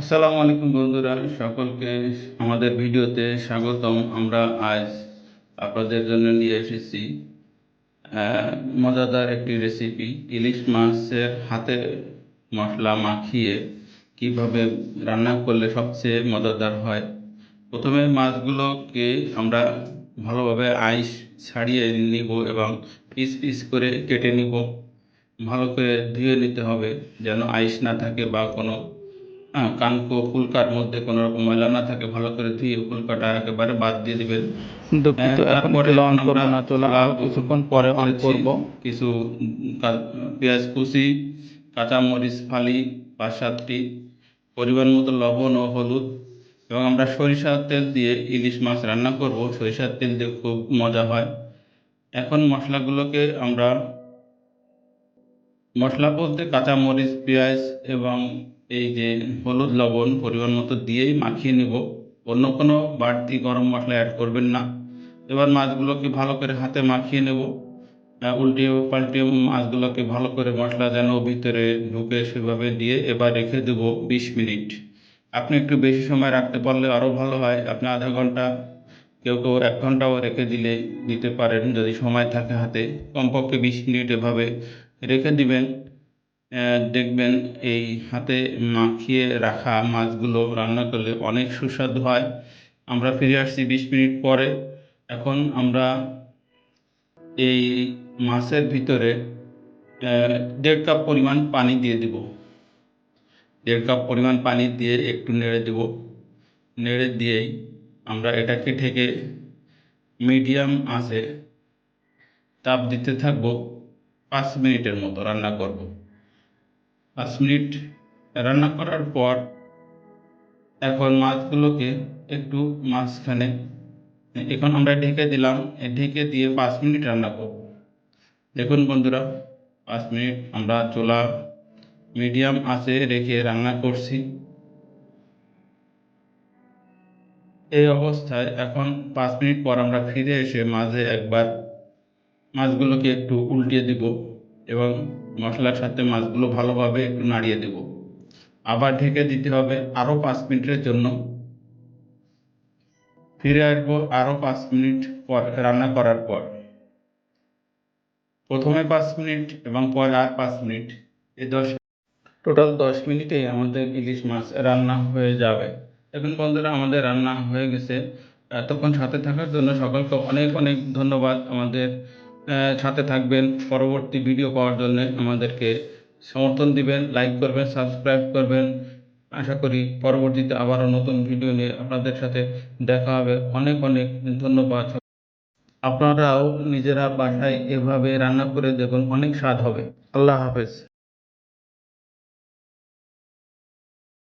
আসসালামু আলাইকুম বন্ধুরা, সকলকে আমাদের ভিডিওতে স্বাগতম। আমরা আজ আপনাদের জন্য নিয়ে এসেছি মজাদার একটি রেসিপি ইলিশ মাছের হাতে মশলা মাখিয়ে কীভাবে রান্না করলে সবচেয়ে মজাদার হয়। প্রথমে মাছগুলোকে আমরা ভালোভাবে আইস ছাড়িয়ে নিব এবং পিস পিস করে কেটে নিব। ভালো করে ধুয়ে নিতে হবে যেন আইস না থাকে বা কোনো হ্যাঁ কানকো ফুলকার মধ্যে কোনো রকম ময়লা না থাকে ভালো করে ধুয়ে ফুলকাটা একেবারে বাদ দিয়ে দিবেন। হ্যাঁ, এখন তারপরে অন করব না চুলা চুলা কিছুক্ষণ পরে অন। করব। কিছু পেঁয়াজ কুচি কাঁচামরিচ ফালি পাঁচ সাতটি পরিমাণ মতো লবণ ও হলুদ এবং আমরা সরিষার তেল দিয়ে ইলিশ মাছ রান্না করব। সরিষার তেল দিয়ে খুব মজা হয়। এখন মশলাগুলোকে আমরা মশলা বলতে কাঁচামরিচ পেঁয়াজ এবং এই যে হলুদ লবণ পরিমাণ মতো দিয়েই মাখিয়ে নেব। অন্য কোনো বাড়তি গরম মশলা অ্যাড করবেন না। এবার মাছগুলোকে ভালো করে হাতে মাখিয়ে নেব। উল্টিয়ে পাল্টিয়ে মাছগুলোকে ভালো করে মশলা যেন ভিতরে ঢুকে সেভাবে দিয়ে এবার রেখে দেবো বিশ মিনিট। আপনি একটু বেশি সময় রাখতে পারলে আরও ভালো হয়। আপনি আধা ঘণ্টা, কেউ কেউ এক ঘন্টাও রেখে দিলে দিতে পারেন যদি সময় থাকে হাতে। কমপক্ষে বিশ মিনিট এভাবে রেখে দিবেন। দেখবেন এই হাতে মাখিয়ে রাখা মাছগুলো রান্না করলে অনেক সুস্বাদু হয়। আমরা ফিরে আসছি বিশ মিনিট পরে। এখন আমরা এই মাছের ভিতরে দেড় কাপ পরিমাণ পানি দিয়ে দিব। দেড় কাপ পরিমাণ পানি দিয়ে একটু নেড়ে দেব। নেড়ে দিয়েই আমরা এটাকে ঢেকে মিডিয়াম আঁচে তাপ দিতে থাকব। পাঁচ মিনিটের মতো রান্না করব। পাঁচ মিনিট রান্না করার পর এখন মাছগুলোকে একটু মাঝখানে, এখন আমরা ঢেকে দিলাম ঢেকে দিয়ে পাঁচ মিনিট রান্না করব। দেখুন বন্ধুরা, পাঁচ মিনিট আমরা চোলা মিডিয়াম আঁচে রেখে রান্না করছি। এই অবস্থায় এখন পাঁচ মিনিট পর আমরা ফিরে এসে মাঝে একবার মাছগুলোকে একটু উল্টিয়ে দিব এবং মশলার সাথে মাছগুলো ভালোভাবে একটু নাড়িয়ে দেব। আবার ঢেকে দিতে হবে আরও পাঁচ মিনিটের জন্য। ফিরে আসব আরও পাঁচ মিনিট পর রান্না করার পর। প্রথমে পাঁচ মিনিট এবং পরে আর পাঁচ মিনিট। এই দশ টোটাল দশ মিনিটেই আমাদের ইলিশ মাছ রান্না হয়ে যাবে। এখন বন্ধুরা, আমাদের রান্না হয়ে গেছে। এতক্ষণ সাথে থাকার জন্য সকলকে অনেক অনেক ধন্যবাদ। আমাদের সাথে থাকবেন। পরবর্তী ভিডিও পাওয়ার জন্য আমাদেরকে সমর্থন দিবেন লাইক করবেন সাবস্ক্রাইব করবেন। আশা করি পরবর্তীতে আবারও নতুন ভিডিও নিয়ে আপনাদের সাথে দেখা হবে। অনেক অনেক ধন্যবাদ। আপনারাও নিজেরা বাসায় এভাবে রান্না করে দেখুন, অনেক স্বাদ হবে। আল্লাহ হাফেজ।